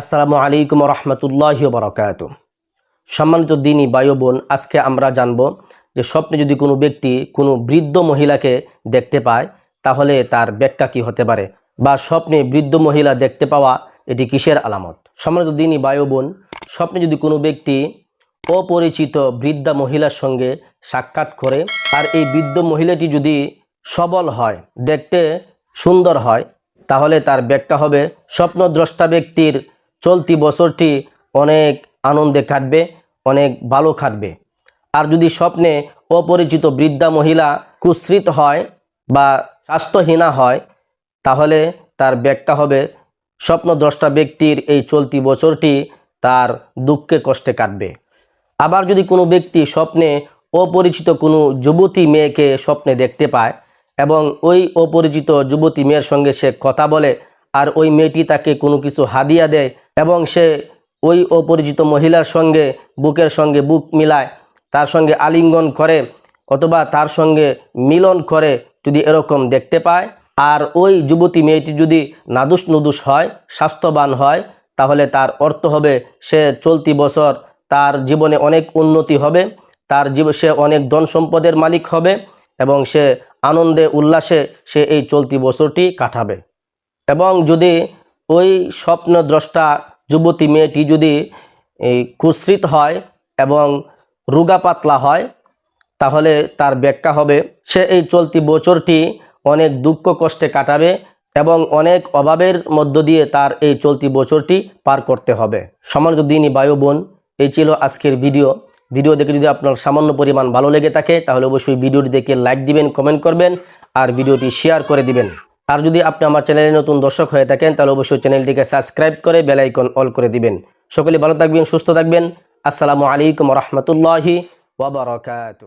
আসসালামু আলাইকুম রহমতুল্লাহ বরকাত সম্মানিত দিনী বায়ু বোন, আজকে আমরা জানব যে স্বপ্নে যদি কোনো ব্যক্তি কোনো বৃদ্ধ মহিলাকে দেখতে পায়, তাহলে তার ব্যাখ্যা কী হতে পারে? বা স্বপ্নে বৃদ্ধ মহিলা দেখতে পাওয়া, এটি কিসের আলামত? সম্মানিত দিনী বায়ু বোন, স্বপ্নে যদি কোনো ব্যক্তি অপরিচিত বৃদ্ধা মহিলার সঙ্গে সাক্ষাৎ করে, আর এই বৃদ্ধ মহিলাটি যদি সবল হয়, দেখতে সুন্দর হয়, তাহলে তার ব্যাখ্যা হবে স্বপ্নদ্রষ্টা ব্যক্তির চলতি বছরটি অনেক আনন্দে কাটবে, অনেক ভালো কাটবে। আর যদি স্বপ্নে অপরিচিত বৃদ্ধা মহিলা কুশ্রিত হয় বা স্বাস্থ্যহীনা হয়, তাহলে তার ব্যাখ্যা হবে, স্বপ্নদ্রষ্টা ব্যক্তির এই চলতি বছরটি তার দুঃখে কষ্টে কাটবে। আবার যদি কোনো ব্যক্তি স্বপ্নে অপরিচিত কোনো যুবতী মেয়েকে স্বপ্নে দেখতে পায় এবং ওই অপরিচিত যুবতী মেয়ের সঙ্গে সে কথা বলে আর ওই মেয়েটি তাকে কোনো কিছু হাদিয়া দেয় এবং সে ওই অপরিচিত মহিলার সঙ্গে, বুকের সঙ্গে বুক মিলায়, তার সঙ্গে আলিঙ্গন করে অথবা তার সঙ্গে মিলন করে যদি এরকম দেখতে পায়। আর ওই যুবতী মেয়েটি যদি নাদুস নুদুস হয়, স্বাস্থ্যবান হয়, তাহলে তার অর্থ হবে সে চলতি বছর তার জীবনে অনেক উন্নতি হবে, তার জীব, সে অনেক ধন সম্পদের মালিক হবে এবং সে আনন্দে, উল্লাসে সে এই চলতি বছরটি কাটাবে। এবং যদি ওই স্বপ্নদ্রষ্টা যুবতী মেয়েটি যদি কুশ্রিত হয় এবং রুগা পাতলা হয়, তাহলে তার ব্যাখ্যা হবে, সে এই চলতি বছরটি অনেক দুঃখ কষ্টে কাটাবে এবং অনেক অভাবের মধ্য দিয়ে তার এই চলতি বছরটি পার করতে হবে। সমানিত দিনই বায়ু বোন, এই ছিল আজকের ভিডিও। ভিডিও দেখে যদি আপনার সামান্য পরিমাণ ভালো লেগে থাকে, তাহলে অবশ্যই ভিডিওটি দেখে লাইক দিবেন কমেন্ট করবেন, আর ভিডিওটি শেয়ার করে দিবেন। আর যদি আপনি আমার চ্যানেলে নতুন দর্শক হয়ে থাকেন, তাহলে অবশ্যই চ্যানেলটিকে সাবস্ক্রাইব করে বেলাইকন অল করে দিবেন। সকলে ভালো থাকবেন, সুস্থ থাকবেন। আসসালামু আলাইকুম রহমতুল্লাহি ওবরাকাতু